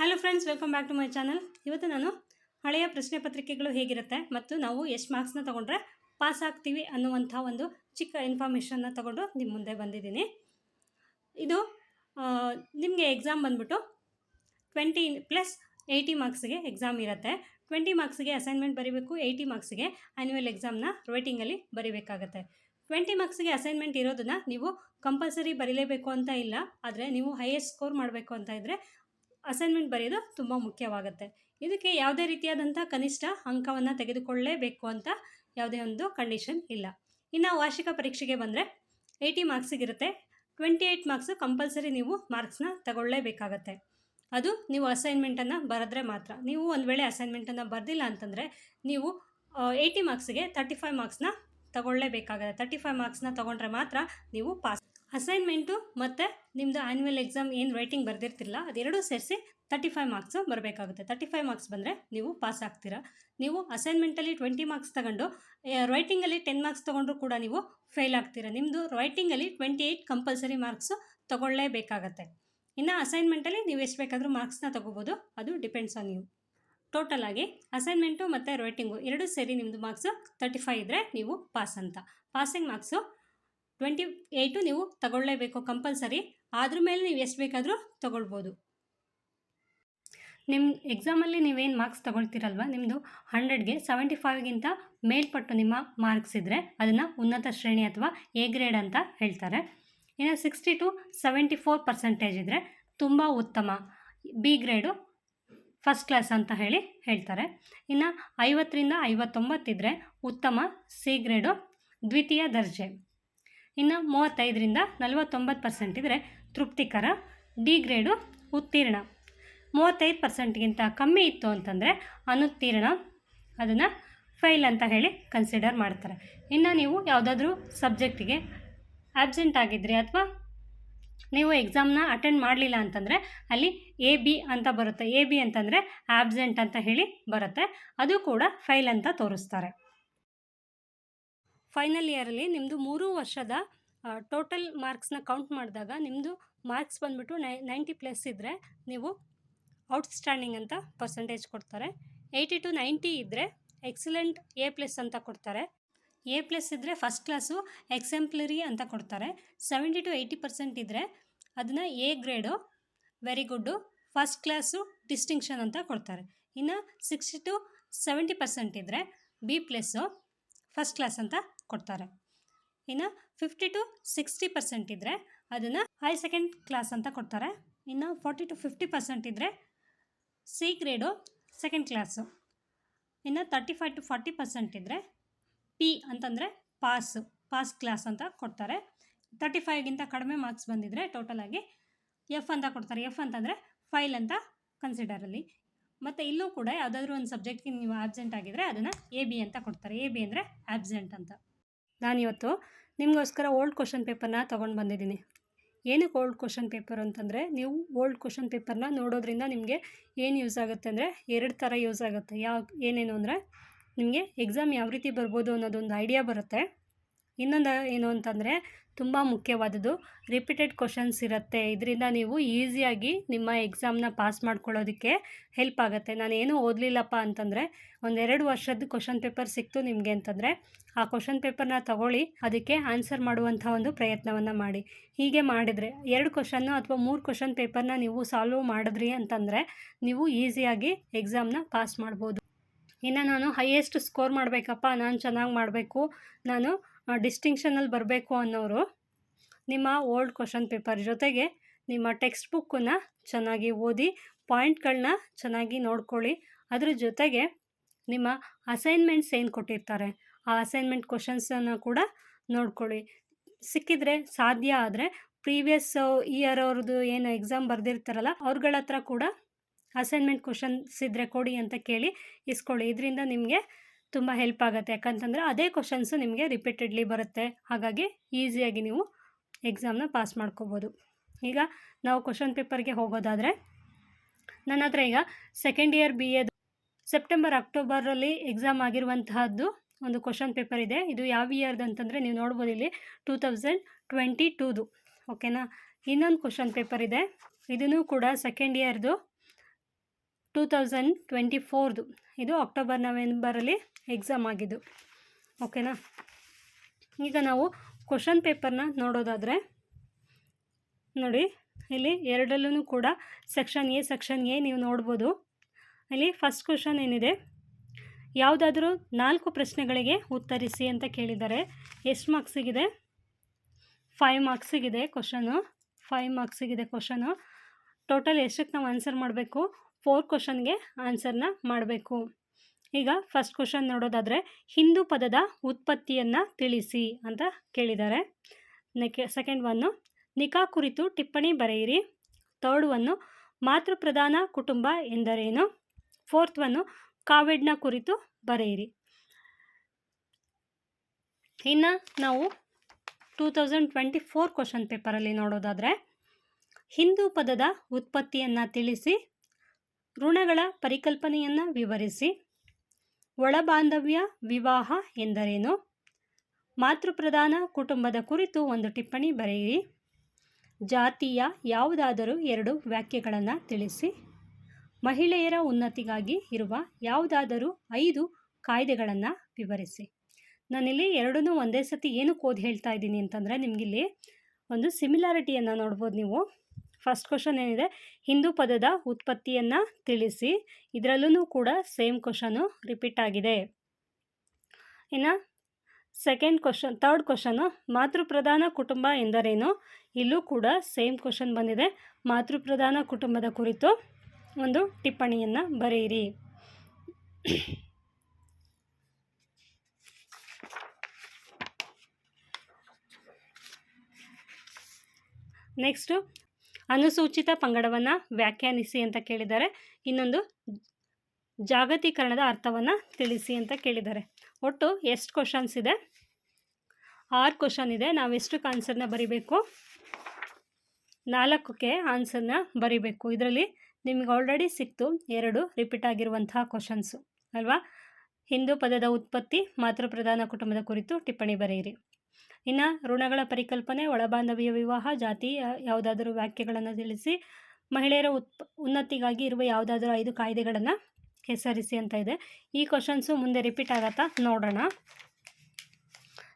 Hello friends welcome back to my channel ಇವತ್ತು ನಾನು ಹಳೆಯ ಪ್ರಶ್ನೆ ಪತ್ರಿಕೆಗಳು ಹೇಗಿರುತ್ತೆ ಮತ್ತು ನಾವು ಎಷ್ಟು ಮಾರ್ಕ್ಸ್ನ ತೊಗೊಂಡ್ರೆ ಪಾಸ್ ಆಗ್ತೀವಿ ಅನ್ನುವಂಥ ಒಂದು ಚಿಕ್ಕ ಇನ್ಫಾರ್ಮೇಷನ್ನ ತೊಗೊಂಡು ನಿಮ್ಮ ಮುಂದೆ ಬಂದಿದ್ದೀನಿ. ಇದು ನಿಮಗೆ ಎಕ್ಸಾಮ್ ಬಂದ್ಬಿಟ್ಟು ಟ್ವೆಂಟಿ ಪ್ಲಸ್ ಏಯ್ಟಿ ಮಾರ್ಕ್ಸ್ಗೆ ಎಕ್ಸಾಮ್ ಇರುತ್ತೆ. ಟ್ವೆಂಟಿ ಮಾರ್ಕ್ಸ್ಗೆ ಅಸೈನ್ಮೆಂಟ್ ಬರೀಬೇಕು ಏಯ್ಟಿ ಮಾರ್ಕ್ಸ್ಗೆ ಆ್ಯನ್ಯುವಲ್ ಎಕ್ಸಾಮ್ನ ರೇಟಿಂಗಲ್ಲಿ ಬರೀಬೇಕಾಗತ್ತೆ. ಟ್ವೆಂಟಿ ಮಾರ್ಕ್ಸ್ಗೆ ಅಸೈನ್ಮೆಂಟ್ ಇರೋದನ್ನ ನೀವು ಕಂಪಲ್ಸರಿ ಬರೀಲೇಬೇಕು ಅಂತ ಇಲ್ಲ, ಆದರೆ ನೀವು ಹೈಯೆಸ್ಟ್ ಸ್ಕೋರ್ ಮಾಡಬೇಕು ಅಂತ ಇದ್ದರೆ ಅಸೈನ್ಮೆಂಟ್ ಬರೆಯೋದು ತುಂಬ ಮುಖ್ಯವಾಗುತ್ತೆ. ಇದಕ್ಕೆ ಯಾವುದೇ ರೀತಿಯಾದಂಥ ಕನಿಷ್ಠ ಅಂಕವನ್ನು ತೆಗೆದುಕೊಳ್ಳಲೇಬೇಕು ಅಂತ ಯಾವುದೇ ಒಂದು ಕಂಡೀಷನ್ ಇಲ್ಲ. ಇನ್ನು ವಾರ್ಷಿಕ ಪರೀಕ್ಷೆಗೆ ಬಂದರೆ ಏಯ್ಟಿ ಮಾರ್ಕ್ಸಿಗಿರುತ್ತೆ ಟ್ವೆಂಟಿ ಏಯ್ಟ್ ಮಾರ್ಕ್ಸು ಕಂಪಲ್ಸರಿ ನೀವು ಮಾರ್ಕ್ಸ್ನ ತಗೊಳ್ಳೇಬೇಕಾಗತ್ತೆ. ಅದು ನೀವು ಅಸೈನ್ಮೆಂಟನ್ನು ಬರೆದ್ರೆ ಮಾತ್ರ. ನೀವು ಒಂದು ವೇಳೆ ಅಸೈನ್ಮೆಂಟನ್ನು ಬರೆದಿಲ್ಲ ಅಂತಂದರೆ ನೀವು ಏಯ್ಟಿ ಮಾರ್ಕ್ಸಿಗೆ ತರ್ಟಿ ಫೈವ್ ಮಾರ್ಕ್ಸ್ನ ತಗೊಳ್ಳೇಬೇಕಾಗತ್ತೆ. ತರ್ಟಿ ಫೈವ್ ಮಾರ್ಕ್ಸ್ನ ತೊಗೊಂಡ್ರೆ ಮಾತ್ರ ನೀವು ಪಾಸ್ ಅಸೈನ್ಮೆಂಟು ಮತ್ತು ನಿಮ್ಮದು ಆ್ಯನ್ಯುವಲ್ ಎಕ್ಸಾಮ್ ಏನು ರೈಟಿಂಗ್ ಬರೆದಿರ್ತಿರಲ್ಲ ಅದೆರಡೂ ಸೇರಿಸಿ ತರ್ಟಿ ಫೈವ್ ಮಾರ್ಕ್ಸು ಬರಬೇಕಾಗುತ್ತೆ. ತರ್ಟಿ ಫೈವ್ ಮಾರ್ಕ್ಸ್ ಬಂದರೆ ನೀವು ಪಾಸ್ ಆಗ್ತೀರಾ. ನೀವು ಅಸೈನ್ಮೆಂಟಲ್ಲಿ ಟ್ವೆಂಟಿ ಮಾರ್ಕ್ಸ್ ತಗೊಂಡು ರೈಟಿಂಗಲ್ಲಿ ಟೆನ್ ಮಾರ್ಕ್ಸ್ ತೊಗೊಂಡ್ರು ಕೂಡ ನೀವು ಫೇಲ್ ಆಗ್ತೀರಾ. ನಿಮ್ಮದು ರೈಟಿಂಗಲ್ಲಿ ಟ್ವೆಂಟಿ ಏಯ್ಟ್ ಕಂಪಲ್ಸರಿ ಮಾರ್ಕ್ಸು ತೊಗೊಳ್ಳೇಬೇಕಾಗತ್ತೆ. ಇನ್ನು ಅಸೈನ್ಮೆಂಟಲ್ಲಿ ನೀವು ಎಷ್ಟು ಬೇಕಾದರೂ ಮಾರ್ಕ್ಸ್ನ ತೊಗೋಬೋದು. ಅದು ಡಿಪೆಂಡ್ಸ್ ಆನ್ ಯು ಟೋಟಲ್ ಆಗಿ ಅಸೈನ್ಮೆಂಟು ಮತ್ತು ರೈಟಿಂಗು ಎರಡೂ ಸೇರಿ ನಿಮ್ಮದು ಮಾರ್ಕ್ಸು ತರ್ಟಿ ಫೈವ್ ಇದ್ದರೆ ನೀವು ಪಾಸ್ ಅಂತ. ಪಾಸಿಂಗ್ ಮಾರ್ಕ್ಸು ಟ್ವೆಂಟಿ ಏಯ್ಟು ನೀವು ತಗೊಳ್ಳೇಬೇಕು ಕಂಪಲ್ಸರಿ ಅದ್ರ ಮೇಲೆ ನೀವು ಎಷ್ಟು ಬೇಕಾದರೂ ತಗೊಳ್ಬೋದು. ನಿಮ್ಮ ಎಕ್ಸಾಮಲ್ಲಿ ನೀವೇನು ಮಾರ್ಕ್ಸ್ ತೊಗೊಳ್ತೀರಲ್ವ? ನಿಮ್ಮದು ಹಂಡ್ರೆಡ್ಗೆ ಸೆವೆಂಟಿ ಫೈವ್ಗಿಂತ ಮೇಲ್ಪಟ್ಟು ನಿಮ್ಮ ಮಾರ್ಕ್ಸ್ ಇದ್ದರೆ ಅದನ್ನು ಉನ್ನತ ಶ್ರೇಣಿ ಅಥವಾ ಎ ಗ್ರೇಡ್ ಅಂತ ಹೇಳ್ತಾರೆ. ಇನ್ನು sixty to seventy four percentage ಇದ್ದರೆ ತುಂಬ ಉತ್ತಮ. ಬಿ ಗ್ರೇಡು ಫಸ್ಟ್ ಕ್ಲಾಸ್ ಅಂತ ಹೇಳಿ ಹೇಳ್ತಾರೆ. ಇನ್ನು ಐವತ್ತರಿಂದ ಐವತ್ತೊಂಬತ್ತಿದ್ದರೆ ಉತ್ತಮ ಸಿ ಗ್ರೇಡು ದ್ವಿತೀಯ ದರ್ಜೆ. ಇನ್ನು ಮೂವತ್ತೈದರಿಂದ ನಲವತ್ತೊಂಬತ್ತು ಪರ್ಸೆಂಟ್ ಇದ್ದರೆ ತೃಪ್ತಿಕರ ಡಿ ಗ್ರೇಡು ಉತ್ತೀರ್ಣ. ಮೂವತ್ತೈದು ಪರ್ಸೆಂಟ್ಗಿಂತ ಕಮ್ಮಿ ಇತ್ತು ಅಂತಂದರೆ ಅನುತ್ತೀರ್ಣ. ಅದನ್ನು ಫೈಲ್ ಅಂತ ಹೇಳಿ ಕನ್ಸಿಡರ್ ಮಾಡ್ತಾರೆ. ಇನ್ನು ನೀವು ಯಾವುದಾದ್ರೂ ಸಬ್ಜೆಕ್ಟಿಗೆ ಆಬ್ಸೆಂಟ್ ಆಗಿದ್ರಿ ಅಥವಾ ನೀವು ಎಕ್ಸಾಮ್ನ ಅಟೆಂಡ್ ಮಾಡಲಿಲ್ಲ ಅಂತಂದರೆ ಅಲ್ಲಿ ಎ ಬಿ ಅಂತ ಬರುತ್ತೆ. ಎ ಬಿ ಅಂತಂದರೆ ಆಬ್ಸೆಂಟ್ ಅಂತ ಹೇಳಿ ಬರುತ್ತೆ. ಅದು ಕೂಡ ಫೈಲ್ ಅಂತ ತೋರಿಸ್ತಾರೆ. ಫೈನಲ್ ಇಯರಲ್ಲಿ ನಿಮ್ಮದು ಮೂರು ವರ್ಷದ ಟೋಟಲ್ ಮಾರ್ಕ್ಸ್ನ ಕೌಂಟ್ ಮಾಡಿದಾಗ ನಿಮ್ಮದು ಮಾರ್ಕ್ಸ್ ಬಂದುಬಿಟ್ಟು ನೈ, ನೈಂಟಿ ಪ್ಲಸ್ ಇದ್ದರೆ ನೀವು ಔಟ್ಸ್ಟ್ಯಾಂಡಿಂಗ್ ಅಂತ ಪರ್ಸೆಂಟೇಜ್ ಕೊಡ್ತಾರೆ. ಏಯ್ಟಿ ಟು ನೈಂಟಿ ಇದ್ದರೆ ಎಕ್ಸಲೆಂಟ್ ಎ ಪ್ಲಸ್ ಅಂತ ಕೊಡ್ತಾರೆ. ಎ ಪ್ಲಸ್ ಇದ್ದರೆ ಫಸ್ಟ್ ಕ್ಲಾಸು ಎಕ್ಸೆಂಪ್ಲರಿ ಅಂತ ಕೊಡ್ತಾರೆ. ಸೆವೆಂಟಿ ಟು ಏಯ್ಟಿ ಪರ್ಸೆಂಟ್ ಇದ್ದರೆ ಅದನ್ನು A grade very good first class distinction ಅಂತ ಕೊಡ್ತಾರೆ. ಇನ್ನು ಸಿಕ್ಸ್ಟಿ ಟು ಸೆವೆಂಟಿ ಪರ್ಸೆಂಟ್ ಇದ್ದರೆ ಬಿ ಪ್ಲಸ್ಸು ಫಸ್ಟ್ ಕ್ಲಾಸ್ ಅಂತ ಕೊಡ್ತಾರೆ. ಇನ್ನು ಫಿಫ್ಟಿ ಟು ಸಿಕ್ಸ್ಟಿ ಪರ್ಸೆಂಟ್ ಇದ್ದರೆ ಅದನ್ನು ಹೈ ಸೆಕೆಂಡ್ ಕ್ಲಾಸ್ ಅಂತ ಕೊಡ್ತಾರೆ. ಇನ್ನು ಫಾರ್ಟಿ ಟು ಫಿಫ್ಟಿ ಪರ್ಸೆಂಟ್ ಇದ್ದರೆ ಸಿ ಗ್ರೇಡು ಸೆಕೆಂಡ್ ಕ್ಲಾಸು ಇನ್ನು thirty five to forty percent ಇದ್ದರೆ ಪಿ ಅಂತಂದರೆ ಪಾಸು ಪಾಸ್ ಕ್ಲಾಸ್ ಅಂತ ಕೊಡ್ತಾರೆ. ತರ್ಟಿ ಫೈವ್ಗಿಂತ ಕಡಿಮೆ ಮಾರ್ಕ್ಸ್ ಬಂದಿದ್ದರೆ ಟೋಟಲಾಗಿ ಎಫ್ ಅಂತ ಕೊಡ್ತಾರೆ. ಎಫ್ ಅಂತಂದರೆ ಫೈಲ್ ಅಂತ ಕನ್ಸಿಡರಲ್ಲಿ ಮತ್ತು ಇಲ್ಲೂ ಕೂಡ ಯಾವುದಾದ್ರೂ ಒಂದು ಸಬ್ಜೆಕ್ಟ್ಗೆ ನೀವು ಆಬ್ಸೆಂಟ್ ಆಗಿದ್ದರೆ ಅದನ್ನು ಎ ಬಿ ಅಂತ ಕೊಡ್ತಾರೆ. ಎ ಬಿ ಅಂದರೆ ಆಬ್ಸೆಂಟ್ ಅಂತ. ನಾನಿವತ್ತು ನಿಮಗೋಸ್ಕರ ಓಲ್ಡ್ ಕ್ವಶನ್ ಪೇಪರ್ನ ತೊಗೊಂಡು ಬಂದಿದ್ದೀನಿ. ಏನಕ್ಕೆ ಓಲ್ಡ್ ಕ್ವಶನ್ ಪೇಪರ್ ಅಂತಂದರೆ, ನೀವು ಓಲ್ಡ್ ಕ್ವಶನ್ ಪೇಪರ್ನ ನೋಡೋದ್ರಿಂದ ನಿಮಗೆ ಏನು ಯೂಸ್ ಆಗುತ್ತೆ ಅಂದರೆ, ಎರಡು ಥರ ಯೂಸ್ ಆಗುತ್ತೆ. ಯಾವ, ಏನೇನು ಅಂದರೆ, ನಿಮಗೆ ಎಕ್ಸಾಮ್ ಯಾವ ರೀತಿ ಬರ್ಬೋದು ಅನ್ನೋದೊಂದು ಐಡಿಯಾ ಬರುತ್ತೆ. ಇನ್ನೊಂದು ಏನು ಅಂತಂದರೆ ತುಂಬ ಮುಖ್ಯವಾದದ್ದು ರಿಪೀಟೆಡ್ ಕ್ವಶನ್ಸ್ ಇರುತ್ತೆ. ಇದರಿಂದ ನೀವು ಈಸಿಯಾಗಿ ನಿಮ್ಮ ಎಕ್ಸಾಮ್ನ ಪಾಸ್ ಮಾಡ್ಕೊಳ್ಳೋದಕ್ಕೆ ಹೆಲ್ಪ್ ಆಗುತ್ತೆ. ನಾನು ಏನೂ ಓದಲಿಲ್ಲಪ್ಪ ಅಂತಂದರೆ ಒಂದೆರಡು ವರ್ಷದ ಕ್ವಶನ್ ಪೇಪರ್ ಸಿಕ್ತು ನಿಮಗೆ ಅಂತಂದರೆ ಆ ಕ್ವಶನ್ ಪೇಪರ್ನ ತಗೊಳ್ಳಿ, ಅದಕ್ಕೆ ಆನ್ಸರ್ ಮಾಡುವಂಥ ಒಂದು ಪ್ರಯತ್ನವನ್ನು ಮಾಡಿ. ಹೀಗೆ ಮಾಡಿದರೆ ಎರಡು ಕ್ವಶನ್ನು ಅಥವಾ ಮೂರು ಕ್ವಶನ್ ಪೇಪರ್ನ ನೀವು ಸಾಲ್ವ್ ಮಾಡಿದ್ರಿ ಅಂತಂದರೆ ನೀವು ಈಸಿಯಾಗಿ ಎಕ್ಸಾಮ್ನ ಪಾಸ್ ಮಾಡ್ಬೋದು. ಇನ್ನು ನಾನು ಹೈಯೆಸ್ಟ್ ಸ್ಕೋರ್ ಮಾಡಬೇಕಪ್ಪ, ನಾನು ಚೆನ್ನಾಗಿ ಮಾಡಬೇಕು, ನಾನು ಡಿಸ್ಟಿಂಕ್ಷನಲ್ಲಿ ಬರಬೇಕು ಅನ್ನೋರು ನಿಮ್ಮ ಓಲ್ಡ್ ಕ್ವಶನ್ ಪೇಪರ್ ಜೊತೆಗೆ ನಿಮ್ಮ ಟೆಕ್ಸ್ಟ್ ಬುಕ್ಕನ್ನು ಚೆನ್ನಾಗಿ ಓದಿ ಪಾಯಿಂಟ್ಗಳನ್ನ ಚೆನ್ನಾಗಿ ನೋಡ್ಕೊಳ್ಳಿ. ಅದ್ರ ಜೊತೆಗೆ ನಿಮ್ಮ ಅಸೈನ್ಮೆಂಟ್ಸ್ ಏನು ಕೊಟ್ಟಿರ್ತಾರೆ, ಆ ಅಸೈನ್ಮೆಂಟ್ ಕ್ವಶನ್ಸನ್ನು ಕೂಡ ನೋಡ್ಕೊಳ್ಳಿ. ಸಿಕ್ಕಿದ್ರೆ ಸಾಧ್ಯ ಆದರೆ ಪ್ರೀವಿಯಸ್ ಇಯರ್ ಅವ್ರದ್ದು ಏನು ಎಕ್ಸಾಮ್ ಬರೆದಿರ್ತಾರಲ್ಲ, ಅವ್ರಗಳ ಹತ್ರ ಕೂಡ ಅಸೈನ್ಮೆಂಟ್ ಕ್ವಶನ್ಸ್ ಇದ್ದರೆ ಕೊಡಿ ಅಂತ ಕೇಳಿ ಇಸ್ಕೊಳ್ಳಿ. ಇದರಿಂದ ನಿಮಗೆ ತುಂಬ ಹೆಲ್ಪ್ ಆಗುತ್ತೆ. ಯಾಕಂತಂದರೆ ಅದೇ ಕ್ವಶನ್ಸು ನಿಮಗೆ ರಿಪೀಟೆಡ್ಲಿ ಬರುತ್ತೆ. ಹಾಗಾಗಿ ಈಸಿಯಾಗಿ ನೀವು ಎಕ್ಸಾಮ್ನ ಪಾಸ್ ಮಾಡ್ಕೋಬೋದು. ಈಗ ನಾವು ಕ್ವಶನ್ ಪೇಪರ್ಗೆ ಹೋಗೋದಾದರೆ, ನನ್ನ ಹತ್ರ ಈಗ second year B Ed September ಅಕ್ಟೋಬರಲ್ಲಿ exam ಆಗಿರುವಂತಹದ್ದು ಒಂದು ಕ್ವಶನ್ ಪೇಪರ್ ಇದೆ. ಇದು ಯಾವ ಇಯರ್ದು ಅಂತಂದರೆ ನೀವು ನೋಡ್ಬೋದು ಇಲ್ಲಿ ಟೂ ತೌಸಂಡ್ ಟ್ವೆಂಟಿ ಟೂದು ಓಕೆನಾ ಇನ್ನೊಂದು ಕ್ವಶನ್ ಪೇಪರ್ ಇದೆ. ಇದನ್ನು ಕೂಡ ಸೆಕೆಂಡ್ ಇಯರ್ದು ಟೂ ತೌಸಂಡ್ ಟ್ವೆಂಟಿ ಫೋರ್ದು ಇದು ಅಕ್ಟೋಬರ್ ನವೆಂಬರಲ್ಲಿ ಎಕ್ಸಾಮ್ ಆಗಿದ್ದು. ಓಕೆನಾ ಈಗ ನಾವು ಕ್ವಶನ್ ಪೇಪರ್ನ ನೋಡೋದಾದರೆ, ನೋಡಿ, ಇಲ್ಲಿ ಎರಡಲ್ಲೂ ಕೂಡ ಸೆಕ್ಷನ್ ಎ ಸೆಕ್ಷನ್ ಎ ನೀವು ನೋಡ್ಬೋದು. ಇಲ್ಲಿ ಫಸ್ಟ್ ಕ್ವಶನ್ ಏನಿದೆ? ಯಾವುದಾದ್ರೂ ನಾಲ್ಕು ಪ್ರಶ್ನೆಗಳಿಗೆ ಉತ್ತರಿಸಿ ಅಂತ ಕೇಳಿದ್ದಾರೆ. ಎಷ್ಟು ಮಾರ್ಕ್ಸಿಗಿದೆ ಫೈವ್ ಮಾರ್ಕ್ಸಿಗಿದೆ ಕ್ವಶನು ಫೈವ್ ಮಾರ್ಕ್ಸಿಗಿದೆ ಕ್ವಶನು ಟೋಟಲ್ ಎಷ್ಟಕ್ಕೆ ನಾವು ಆನ್ಸರ್ ಮಾಡಬೇಕು? ಫೋರ್ ಕ್ವಶನ್ಗೆ ಆನ್ಸರ್ನ ಮಾಡಬೇಕು. ಈಗ ಫಸ್ಟ್ ಕ್ವಶನ್ ನೋಡೋದಾದರೆ ಹಿಂದೂ ಪದದ ಉತ್ಪತ್ತಿಯನ್ನು ತಿಳಿಸಿ ಅಂತ ಕೇಳಿದ್ದಾರೆ ನೆಕ್ ಸೆಕೆಂಡ್ ಒನ್ನು ನಿಖಾ ಕುರಿತು ಟಿಪ್ಪಣಿ ಬರೆಯಿರಿ. ಥರ್ಡ್ ಒನ್ನು ಮಾತೃಪ್ರಧಾನ ಕುಟುಂಬ ಎಂದರೇನು? ಫೋರ್ತ್ ಒನ್ನು ಕಾವಿಡ್ನ ಕುರಿತು ಬರೆಯಿರಿ. ಇನ್ನು ನಾವು two thousand twenty four question ಪೇಪರಲ್ಲಿ ನೋಡೋದಾದರೆ ಹಿಂದೂ ಪದದ ಉತ್ಪತ್ತಿಯನ್ನು ತಿಳಿಸಿ ಋಣಗಳ ಪರಿಕಲ್ಪನೆಯನ್ನು ವಿವರಿಸಿ. ಒಳಬಾಂಧವ್ಯ ವಿವಾಹ ಎಂದರೇನು? ಮಾತೃಪ್ರಧಾನ ಕುಟುಂಬದ ಕುರಿತು ಒಂದು ಟಿಪ್ಪಣಿ ಬರೆಯಿರಿ. ಜಾತಿಯ ಯಾವುದಾದರೂ ಎರಡು ವ್ಯಾಖ್ಯೆಗಳನ್ನು ತಿಳಿಸಿ. ಮಹಿಳೆಯರ ಉನ್ನತಿಗಾಗಿ ಇರುವ ಯಾವುದಾದರೂ ಐದು ಕಾಯ್ದೆಗಳನ್ನು ವಿವರಿಸಿ. ನಾನಿಲ್ಲಿ ಎರಡನ್ನೂ ಒಂದೇ ಸತಿ ಏನಕ್ಕೆ ಓದಿ ಹೇಳ್ತಾ ಇದ್ದೀನಿ ಅಂತಂದರೆ ನಿಮಗಿಲ್ಲಿ ಒಂದು ಸಿಮಿಲಾರಿಟಿಯನ್ನು ನೋಡ್ಬೋದು ನೀವು. ಫಸ್ಟ್ ಕ್ವಶನ್ ಏನಿದೆ? ಹಿಂದೂ ಪದದ ಉತ್ಪತ್ತಿಯನ್ನು ತಿಳಿಸಿ. ಇದರಲ್ಲೂ ಕೂಡ ಸೇಮ್ ಕ್ವಶನು ರಿಪೀಟ್ ಆಗಿದೆ. ಇನ್ನು ಸೆಕೆಂಡ್ ಕ್ವಶನ್ ಥರ್ಡ್ ಕ್ವಶನು ಮಾತೃಪ್ರಧಾನ ಕುಟುಂಬ ಎಂದರೇನು? ಇಲ್ಲೂ ಕೂಡ ಸೇಮ್ ಕ್ವಶನ್ ಬಂದಿದೆ. ಮಾತೃಪ್ರಧಾನ ಕುಟುಂಬದ ಕುರಿತು ಒಂದು ಟಿಪ್ಪಣಿಯನ್ನು ಬರೆಯಿರಿ. ನೆಕ್ಸ್ಟು ಅನುಸೂಚಿತ ಪಂಗಡವನ್ನು ವ್ಯಾಖ್ಯಾನಿಸಿ ಅಂತ ಕೇಳಿದ್ದಾರೆ. ಇನ್ನೊಂದು ಜಾಗತೀಕರಣದ ಅರ್ಥವನ್ನು ತಿಳಿಸಿ ಅಂತ ಕೇಳಿದ್ದಾರೆ. ಒಟ್ಟು ಎಷ್ಟು ಕ್ವಶನ್ಸ್ ಇದೆ? ಆರು ಕ್ವಶನ್ ಇದೆ. ನಾವು ಆನ್ಸರ್ನ ಬರಿಬೇಕು? ನಾಲ್ಕಕ್ಕೆ ಆನ್ಸರ್ನ ಬರಿಬೇಕು. ಇದರಲ್ಲಿ ನಿಮಗೆ ಆಲ್ರೆಡಿ ಸಿಕ್ತು ಎರಡು ರಿಪೀಟ್ ಆಗಿರುವಂತಹ ಕ್ವಶನ್ಸು ಅಲ್ವಾ? ಹಿಂದೂ ಪದದ ಉತ್ಪತ್ತಿ, ಮಾತೃ ಪ್ರಧಾನ ಕುಟುಂಬದ ಕುರಿತು ಟಿಪ್ಪಣಿ ಬರೆಯಿರಿ. ಇನ್ನು ಋಣಗಳ ಪರಿಕಲ್ಪನೆ, ಒಳಬಾಂಧವ್ಯ ವಿವಾಹ, ಜಾತಿ ಯಾವುದಾದರೂ ವ್ಯಾಖ್ಯೆಗಳನ್ನು ತಿಳಿಸಿ, ಮಹಿಳೆಯರ ಉತ್ಪ ಉನ್ನತಿಗಾಗಿ ಇರುವ ಯಾವುದಾದ್ರೂ ಐದು ಕಾಯ್ದೆಗಳನ್ನು ಹೆಸರಿಸಿ ಅಂತ ಇದೆ. ಈ ಕ್ವಶನ್ಸು ಮುಂದೆ ರಿಪೀಟ್ ಆಗತ್ತಾ? ನೋಡೋಣ.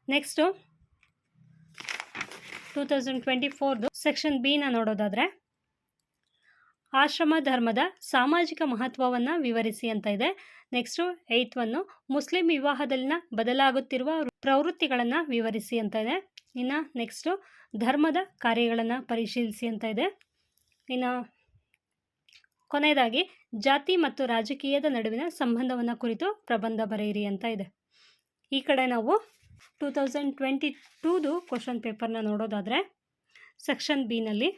ನೆಕ್ಸ್ಟು ಟೂ ತೌಸಂಡ್ ಟ್ವೆಂಟಿ ಫೋರ್ದು ಸೆಕ್ಷನ್ ಬಿನ ನೋಡೋದಾದರೆ ಆಶ್ರಮ ಧರ್ಮದ ಸಾಮಾಜಿಕ ಮಹತ್ವವನ್ನು ವಿವರಿಸಿ ಅಂತ ಇದೆ. ನೆಕ್ಸ್ಟು ಏಯ್ತ್ ಒನ್ನು ಮುಸ್ಲಿಂ ವಿವಾಹದಲ್ಲಿನ ಬದಲಾಗುತ್ತಿರುವ ಪ್ರವೃತ್ತಿಗಳನ್ನು ವಿವರಿಸಿ ಅಂತ ಇದೆ. ಇನ್ನು ನೆಕ್ಸ್ಟು ಧರ್ಮದ ಕಾರ್ಯಗಳನ್ನು ಪರಿಶೀಲಿಸಿ ಅಂತ ಇದೆ. ಇನ್ನು ಕೊನೆಯದಾಗಿ, ಜಾತಿ ಮತ್ತು ರಾಜಕೀಯದ ನಡುವಿನ ಸಂಬಂಧವನ್ನು ಕುರಿತು ಪ್ರಬಂಧ ಬರೆಯಿರಿ ಅಂತ ಇದೆ. ಈ ಕಡೆ ನಾವು ಟೂ ತೌಸಂಡ್ ಟ್ವೆಂಟಿ ಟೂದು ಕ್ವಶನ್ ಪೇಪರ್ನ ನೋಡೋದಾದರೆ ಸೆಕ್ಷನ್ ಬಿನಲ್ಲಿ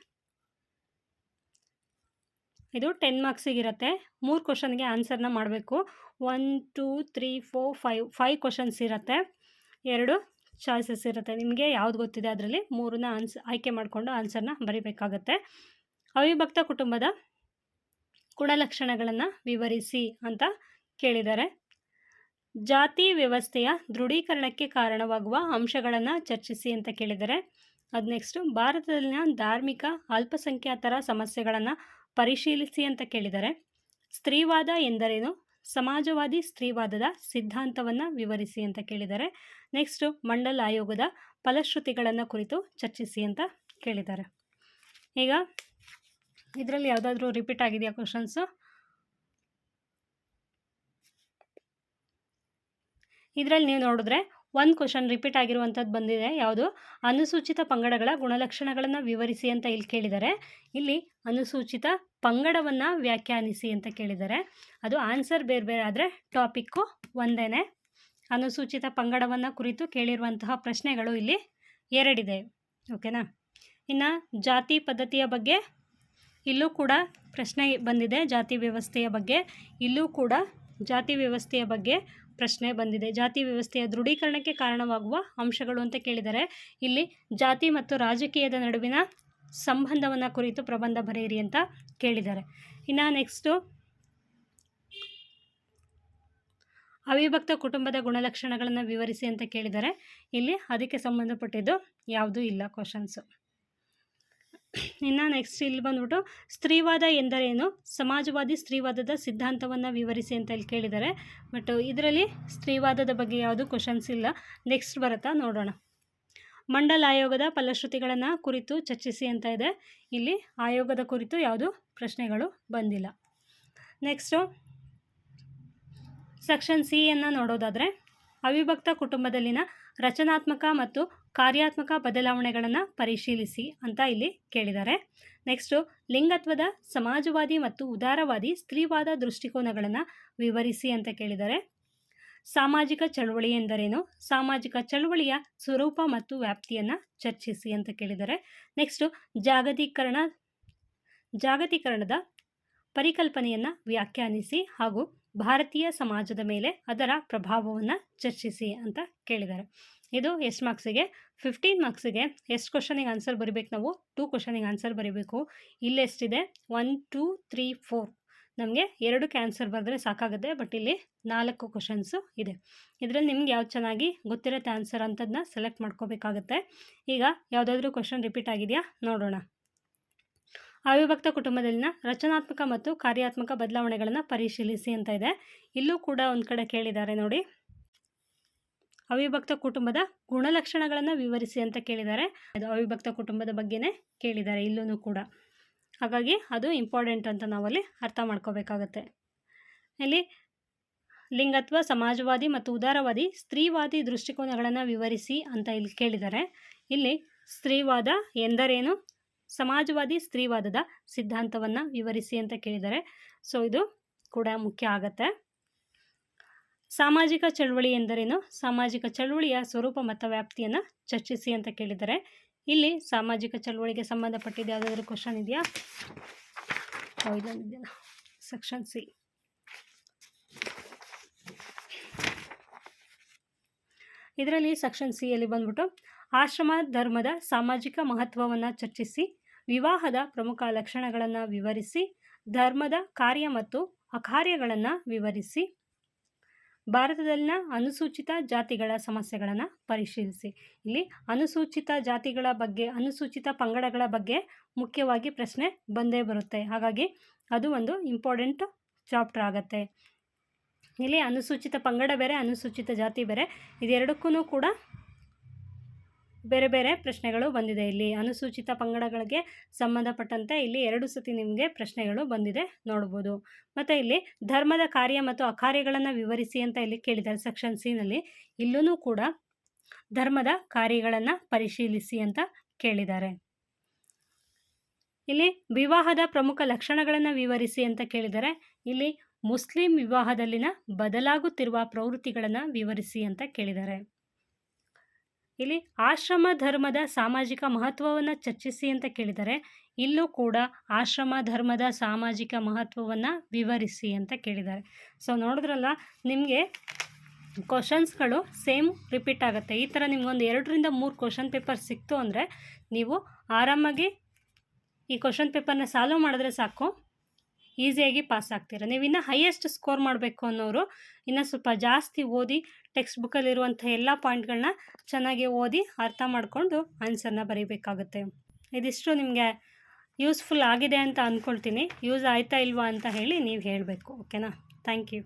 ಇದು ಟೆನ್ ಮಾರ್ಕ್ಸಿಗಿರುತ್ತೆ ಮೂರು ಕ್ವಶನ್ಗೆ ಆನ್ಸರ್ನ ಮಾಡಬೇಕು. One two three four five five questions ಇರುತ್ತೆ. ಎರಡು ಚಾಯ್ಸಸ್ ಇರುತ್ತೆ. ನಿಮಗೆ ಯಾವ್ದು ಗೊತ್ತಿದೆ ಅದರಲ್ಲಿ ಮೂರನ್ನ ಆನ್ಸ್ ಆಯ್ಕೆ ಮಾಡಿಕೊಂಡು ಆನ್ಸರ್ನ ಬರಿಬೇಕಾಗತ್ತೆ. ಅವಿಭಕ್ತ ಕುಟುಂಬದ ಗುಣಲಕ್ಷಣಗಳನ್ನು ವಿವರಿಸಿ ಅಂತ ಕೇಳಿದ್ದಾರೆ. ಜಾತಿ ವ್ಯವಸ್ಥೆಯ ದೃಢೀಕರಣಕ್ಕೆ ಕಾರಣವಾಗುವ ಅಂಶಗಳನ್ನು ಚರ್ಚಿಸಿ ಅಂತ ಕೇಳಿದ್ದಾರೆ. ಅದು ನೆಕ್ಸ್ಟು ಭಾರತದಲ್ಲಿನ ಧಾರ್ಮಿಕ ಅಲ್ಪಸಂಖ್ಯಾತರ ಸಮಸ್ಯೆಗಳನ್ನು ಪರಿಶೀಲಿಸಿ ಅಂತ ಕೇಳಿದ್ದಾರೆ ಸ್ತ್ರೀವಾದ ಎಂದರೇನು? ಸಮಾಜವಾದಿ ಸ್ತ್ರೀವಾದದ ಸಿದ್ಧಾಂತವನ್ನು ವಿವರಿಸಿ ಅಂತ ಕೇಳಿದ್ದಾರೆ ನೆಕ್ಸ್ಟು ಮಂಡಲ ಆಯೋಗದ ಫಲಶ್ರುತಿಗಳನ್ನು ಕುರಿತು ಚರ್ಚಿಸಿ ಅಂತ ಕೇಳಿದ್ದಾರೆ ಈಗ ಇದರಲ್ಲಿ ಯಾವುದಾದ್ರೂ ರಿಪೀಟ್ ಆಗಿದೆಯಾ ಕ್ವಶನ್ಸು ಇದರಲ್ಲಿ ನೀವು ನೋಡಿದ್ರೆ ಒಂದು ಕ್ವಶನ್ ರಿಪೀಟ್ ಆಗಿರುವಂಥದ್ದು ಬಂದಿದೆ. ಯಾವುದು? ಅನುಸೂಚಿತ ಪಂಗಡಗಳ ಗುಣಲಕ್ಷಣಗಳನ್ನು ವಿವರಿಸಿ ಅಂತ ಇಲ್ಲಿ ಕೇಳಿದ್ದಾರೆ ಇಲ್ಲಿ ಅನುಸೂಚಿತ ಪಂಗಡವನ್ನು ವ್ಯಾಖ್ಯಾನಿಸಿ ಅಂತ ಕೇಳಿದ್ದಾರೆ ಅದು ಆನ್ಸರ್ ಬೇರೆ ಬೇರೆ ಆದರೆ ಟಾಪಿಕ್ಕು ಒಂದೇ ಅನುಸೂಚಿತ ಪಂಗಡವನ್ನು ಕುರಿತು ಕೇಳಿರುವಂತಹ ಪ್ರಶ್ನೆಗಳು ಇಲ್ಲಿ ಎರಡಿದೆ. ಓಕೆನಾ ಇನ್ನು ಜಾತಿ ಪದ್ಧತಿಯ ಬಗ್ಗೆ ಇಲ್ಲೂ ಕೂಡ ಪ್ರಶ್ನೆ ಬಂದಿದೆ ಜಾತಿ ವ್ಯವಸ್ಥೆಯ ಬಗ್ಗೆ. ಇಲ್ಲೂ ಕೂಡ ಜಾತಿ ವ್ಯವಸ್ಥೆಯ ಬಗ್ಗೆ ಪ್ರಶ್ನೆ ಬಂದಿದೆ. ಜಾತಿ ವ್ಯವಸ್ಥೆಯ ದೃಢೀಕರಣಕ್ಕೆ ಕಾರಣವಾಗುವ ಅಂಶಗಳು ಅಂತ ಕೇಳಿದರೆ, ಇಲ್ಲಿ ಜಾತಿ ಮತ್ತು ರಾಜಕೀಯದ ನಡುವಿನ ಸಂಬಂಧವನ್ನು ಕುರಿತು ಪ್ರಬಂಧ ಬರೆಯಿರಿ ಅಂತ ಕೇಳಿದ್ದಾರೆ ಇನ್ನು ನೆಕ್ಸ್ಟು ಅವಿಭಕ್ತ ಕುಟುಂಬದ ಗುಣಲಕ್ಷಣಗಳನ್ನು ವಿವರಿಸಿ ಅಂತ ಕೇಳಿದರೆ, ಇಲ್ಲಿ ಅದಕ್ಕೆ ಸಂಬಂಧಪಟ್ಟಿದ್ದು ಯಾವುದೂ ಇಲ್ಲ ಕ್ವಶನ್ಸು ಇನ್ನು ನೆಕ್ಸ್ಟ್ ಇಲ್ಲಿ ಬಂದ್ಬಿಟ್ಟು ಸ್ತ್ರೀವಾದ ಎಂದರೇನು? ಸಮಾಜವಾದಿ ಸ್ತ್ರೀವಾದದ ಸಿದ್ಧಾಂತವನ್ನು ವಿವರಿಸಿ ಅಂತ ಇಲ್ಲಿ ಕೇಳಿದ್ದಾರೆ. ಬಟ್ ಇದರಲ್ಲಿ ಸ್ತ್ರೀವಾದದ ಬಗ್ಗೆ ಯಾವುದು ಕ್ವಶನ್ಸ್ ಇಲ್ಲ. ನೆಕ್ಸ್ಟ್ ಬರುತ್ತಾ ನೋಡೋಣ. ಮಂಡಲ ಆಯೋಗದ ಫಲಶ್ರುತಿಗಳನ್ನು ಕುರಿತು ಚರ್ಚಿಸಿ ಅಂತ ಇದೆ. ಇಲ್ಲಿ ಆಯೋಗದ ಕುರಿತು ಯಾವುದು ಪ್ರಶ್ನೆಗಳು ಬಂದಿಲ್ಲ. ನೆಕ್ಸ್ಟು ಸೆಕ್ಷನ್ ಸಿ ಅನ್ನು ನೋಡೋದಾದರೆ ಅವಿಭಕ್ತ ಕುಟುಂಬದಲ್ಲಿನ ರಚನಾತ್ಮಕ ಮತ್ತು ಕಾರ್ಯಾತ್ಮಕ ಬದಲಾವಣೆಗಳನ್ನು ಪರಿಶೀಲಿಸಿ ಅಂತ ಇಲ್ಲಿ ಕೇಳಿದ್ದಾರೆ ನೆಕ್ಸ್ಟು ಲಿಂಗತ್ವದ ಸಮಾಜವಾದಿ ಮತ್ತು ಉದಾರವಾದಿ ಸ್ತ್ರೀವಾದ ದೃಷ್ಟಿಕೋನಗಳನ್ನು ವಿವರಿಸಿ ಅಂತ ಕೇಳಿದ್ದಾರೆ ಸಾಮಾಜಿಕ ಚಳವಳಿ ಎಂದರೇನು? ಸಾಮಾಜಿಕ ಚಳವಳಿಯ ಸ್ವರೂಪ ಮತ್ತು ವ್ಯಾಪ್ತಿಯನ್ನು ಚರ್ಚಿಸಿ ಅಂತ ಕೇಳಿದ್ದಾರೆ ನೆಕ್ಸ್ಟು ಜಾಗತೀಕರಣ, ಜಾಗತೀಕರಣದ ಪರಿಕಲ್ಪನೆಯನ್ನು ವ್ಯಾಖ್ಯಾನಿಸಿ ಹಾಗೂ ಭಾರತೀಯ ಸಮಾಜದ ಮೇಲೆ ಅದರ ಪ್ರಭಾವವನ್ನು ಚರ್ಚಿಸಿ ಅಂತ ಕೇಳಿದ್ದಾರೆ. ಇದು ಎಷ್ಟು ಮಾರ್ಕ್ಸಿಗೆ ಫಿಫ್ಟೀನ್ ಮಾರ್ಕ್ಸಿಗೆ ಎಷ್ಟು ಕ್ವಶನಿಗೆ ಆನ್ಸರ್ ಬರೀಬೇಕು ನಾವು? ಟೂ ಕ್ವಶನಿಗೆ ಆನ್ಸರ್ ಬರೀಬೇಕು. ಇಲ್ಲೆಷ್ಟಿದೆ ಒನ್ ಟೂ ತ್ರೀ ಫೋರ್ ನಮಗೆ ಎರಡು ಕ್ಯಾನ್ಸರ್ ಬರೆದ್ರೆ ಸಾಕಾಗುತ್ತೆ ಬಟ್ ಇಲ್ಲಿ ನಾಲ್ಕು ಕ್ವಶನ್ಸು ಇದೆ. ಇದರಲ್ಲಿ ನಿಮ್ಗೆ ಯಾವ್ದು ಚೆನ್ನಾಗಿ ಗೊತ್ತಿರುತ್ತೆ ಆನ್ಸರ್ ಅಂಥದ್ದನ್ನ ಸೆಲೆಕ್ಟ್ ಮಾಡ್ಕೋಬೇಕಾಗತ್ತೆ. ಈಗ ಯಾವುದಾದ್ರೂ ಕ್ವಶನ್ ರಿಪೀಟ್ ಆಗಿದೆಯಾ? ನೋಡೋಣ. ಅವಿಭಕ್ತ ಕುಟುಂಬದಲ್ಲಿನ ರಚನಾತ್ಮಕ ಮತ್ತು ಕಾರ್ಯಾತ್ಮಕ ಬದಲಾವಣೆಗಳನ್ನು ಪರಿಶೀಲಿಸಿ ಅಂತ ಇದೆ. ಇಲ್ಲೂ ಕೂಡ ಒಂದು ಕಡೆ ಕೇಳಿದ್ದಾರೆ ನೋಡಿ. ಅವಿಭಕ್ತ ಕುಟುಂಬದ ಗುಣಲಕ್ಷಣಗಳನ್ನು ವಿವರಿಸಿ ಅಂತ ಕೇಳಿದ್ದಾರೆ. ಅದು ಅವಿಭಕ್ತ ಕುಟುಂಬದ ಬಗ್ಗೆನೇ ಕೇಳಿದ್ದಾರೆ ಇಲ್ಲೂ ಕೂಡ. ಹಾಗಾಗಿ ಅದು ಇಂಪಾರ್ಟೆಂಟ್ ಅಂತ ನಾವಲ್ಲಿ ಅರ್ಥ ಮಾಡ್ಕೋಬೇಕಾಗತ್ತೆ. ಇಲ್ಲಿ ಲಿಂಗತ್ವ, ಸಮಾಜವಾದಿ ಮತ್ತು ಉದಾರವಾದಿ, ಸ್ತ್ರೀವಾದಿ ದೃಷ್ಟಿಕೋನಗಳನ್ನು ವಿವರಿಸಿ ಅಂತ ಇಲ್ಲಿ ಕೇಳಿದ್ದಾರೆ. ಇಲ್ಲಿ ಸ್ತ್ರೀವಾದ ಎಂದರೇನು? ಸಮಾಜವಾದಿ ಸ್ತ್ರೀವಾದದ ಸಿದ್ಧಾಂತವನ್ನು ವಿವರಿಸಿ ಅಂತ ಕೇಳಿದ್ದಾರೆ. ಸೊ ಇದು ಕೂಡ ಮುಖ್ಯ ಆಗತ್ತೆ. ಸಾಮಾಜಿಕ ಚಳುವಳಿ ಎಂದರೇನು? ಸಾಮಾಜಿಕ ಚಳುವಳಿಯ ಸ್ವರೂಪ ಮತ್ತು ವ್ಯಾಪ್ತಿಯನ್ನು ಚರ್ಚಿಸಿ ಅಂತ ಕೇಳಿದ್ದಾರೆ. ಇಲ್ಲಿ ಸಾಮಾಜಿಕ ಚಳುವಳಿಗೆ ಸಂಬಂಧಪಟ್ಟಿದ್ದು ಯಾವುದಾದ್ರೂ ಕ್ವಶನ್ ಇದೆಯಾ? ಸೆಕ್ಷನ್ ಸಿ ಇದರಲ್ಲಿ ಸೆಕ್ಷನ್ ಸಿ ಯಲ್ಲಿ ಬಂದ್ಬಿಟ್ಟು ಆಶ್ರಮ, ಧರ್ಮದ ಸಾಮಾಜಿಕ ಮಹತ್ವವನ್ನು ಚರ್ಚಿಸಿ, ವಿವಾಹದ ಪ್ರಮುಖ ಲಕ್ಷಣಗಳನ್ನು ವಿವರಿಸಿ, ಧರ್ಮದ ಕಾರ್ಯ ಮತ್ತು ಅಕಾರ್ಯಗಳನ್ನು ವಿವರಿಸಿ, ಭಾರತದಲ್ಲಿನ ಅನುಸೂಚಿತ ಜಾತಿಗಳ ಸಮಸ್ಯೆಗಳನ್ನು ಪರಿಶೀಲಿಸಿ. ಇಲ್ಲಿ ಅನುಸೂಚಿತ ಜಾತಿಗಳ ಬಗ್ಗೆ, ಅನುಸೂಚಿತ ಪಂಗಡಗಳ ಬಗ್ಗೆ ಮುಖ್ಯವಾಗಿ ಪ್ರಶ್ನೆ ಬಂದೇ ಬರುತ್ತೆ. ಹಾಗಾಗಿ ಅದು ಒಂದು ಇಂಪಾರ್ಟೆಂಟ್ ಚಾಪ್ಟರ್ ಆಗುತ್ತೆ. ಇಲ್ಲಿ ಅನುಸೂಚಿತ ಪಂಗಡ ಬೇರೆ, ಅನುಸೂಚಿತ ಜಾತಿ ಬೇರೆ. ಇದೆರಡಕ್ಕೂ ಕೂಡ ಬೇರೆ ಬೇರೆ ಪ್ರಶ್ನೆಗಳು ಬಂದಿದೆ ಇಲ್ಲಿ. ಅನುಸೂಚಿತ ಪಂಗಡಗಳಿಗೆ ಸಂಬಂಧಪಟ್ಟಂತೆ ಇಲ್ಲಿ ಎರಡು ಸತಿ ನಿಮಗೆ ಪ್ರಶ್ನೆಗಳು ಬಂದಿದೆ ನೋಡ್ಬೋದು. ಮತ್ತು ಇಲ್ಲಿ ಧರ್ಮದ ಕಾರ್ಯ ಮತ್ತು ಅಕಾರ್ಯಗಳನ್ನು ವಿವರಿಸಿ ಅಂತ ಇಲ್ಲಿ ಕೇಳಿದ್ದಾರೆ ಸೆಕ್ಷನ್ ಸಿನಲ್ಲಿ ಇಲ್ಲೂ ಕೂಡ ಧರ್ಮದ ಕಾರ್ಯಗಳನ್ನು ಪರಿಶೀಲಿಸಿ ಅಂತ ಕೇಳಿದ್ದಾರೆ. ಇಲ್ಲಿ ವಿವಾಹದ ಪ್ರಮುಖ ಲಕ್ಷಣಗಳನ್ನು ವಿವರಿಸಿ ಅಂತ ಕೇಳಿದ್ದಾರೆ. ಇಲ್ಲಿ ಮುಸ್ಲಿಂ ವಿವಾಹದಲ್ಲಿನ ಬದಲಾಗುತ್ತಿರುವ ಪ್ರವೃತ್ತಿಗಳನ್ನು ವಿವರಿಸಿ ಅಂತ ಕೇಳಿದ್ದಾರೆ ಇಲ್ಲಿ ಆಶ್ರಮ ಧರ್ಮದ ಸಾಮಾಜಿಕ ಮಹತ್ವವನ್ನು ಚರ್ಚಿಸಿ ಅಂತ ಕೇಳಿದ್ದಾರೆ ಇಲ್ಲೂ ಕೂಡ ಆಶ್ರಮ ಧರ್ಮದ ಸಾಮಾಜಿಕ ಮಹತ್ವವನ್ನು ವಿವರಿಸಿ ಅಂತ ಕೇಳಿದ್ದಾರೆ ಸೊ ನೋಡಿದ್ರಲ್ಲ, ನಿಮಗೆ ಕ್ವಶನ್ಸ್ಗಳು ಸೇಮ್ ರಿಪೀಟ್ ಆಗುತ್ತೆ. ಈ ಥರ ನಿಮ್ಗೊಂದು ಎರಡರಿಂದ ಮೂರು ಕ್ವಶನ್ ಪೇಪರ್ ಸಿಕ್ತು ಅಂದರೆ ನೀವು ಆರಾಮಾಗಿ ಈ ಕ್ವಶನ್ ಪೇಪರ್ನ ಸಾಲ್ವ್ ಮಾಡಿದ್ರೆ ಸಾಕು. ಈಸಿಯಾಗಿ ಪಾಸ್ ಆಗ್ತೀರ? ನೀವು ಇನ್ನೂ ಹೈಯೆಸ್ಟ್ ಸ್ಕೋರ್ ಮಾಡಬೇಕು ಅನ್ನೋರು ಇನ್ನೂ ಸ್ವಲ್ಪ ಜಾಸ್ತಿ ಓದಿ ಟೆಕ್ಸ್ಟ್ ಬುಕ್ಕಲ್ಲಿರುವಂಥ ಎಲ್ಲ ಪಾಯಿಂಟ್ಗಳನ್ನ ಚೆನ್ನಾಗಿ ಓದಿ ಅರ್ಥ ಮಾಡಿಕೊಂಡು ಆನ್ಸರ್ನ ಬರೀಬೇಕಾಗುತ್ತೆ. ಇದಿಷ್ಟು ನಿಮಗೆ ಯೂಸ್ಫುಲ್ ಆಗಿದೆ ಅಂತ ಅಂದ್ಕೊಳ್ತೀನಿ ಯೂಸ್ ಆಯ್ತಾ ಇಲ್ವಾ ಅಂತ ಹೇಳಿ ನೀವು ಹೇಳಬೇಕು ಓಕೆನಾ ಥ್ಯಾಂಕ್ ಯು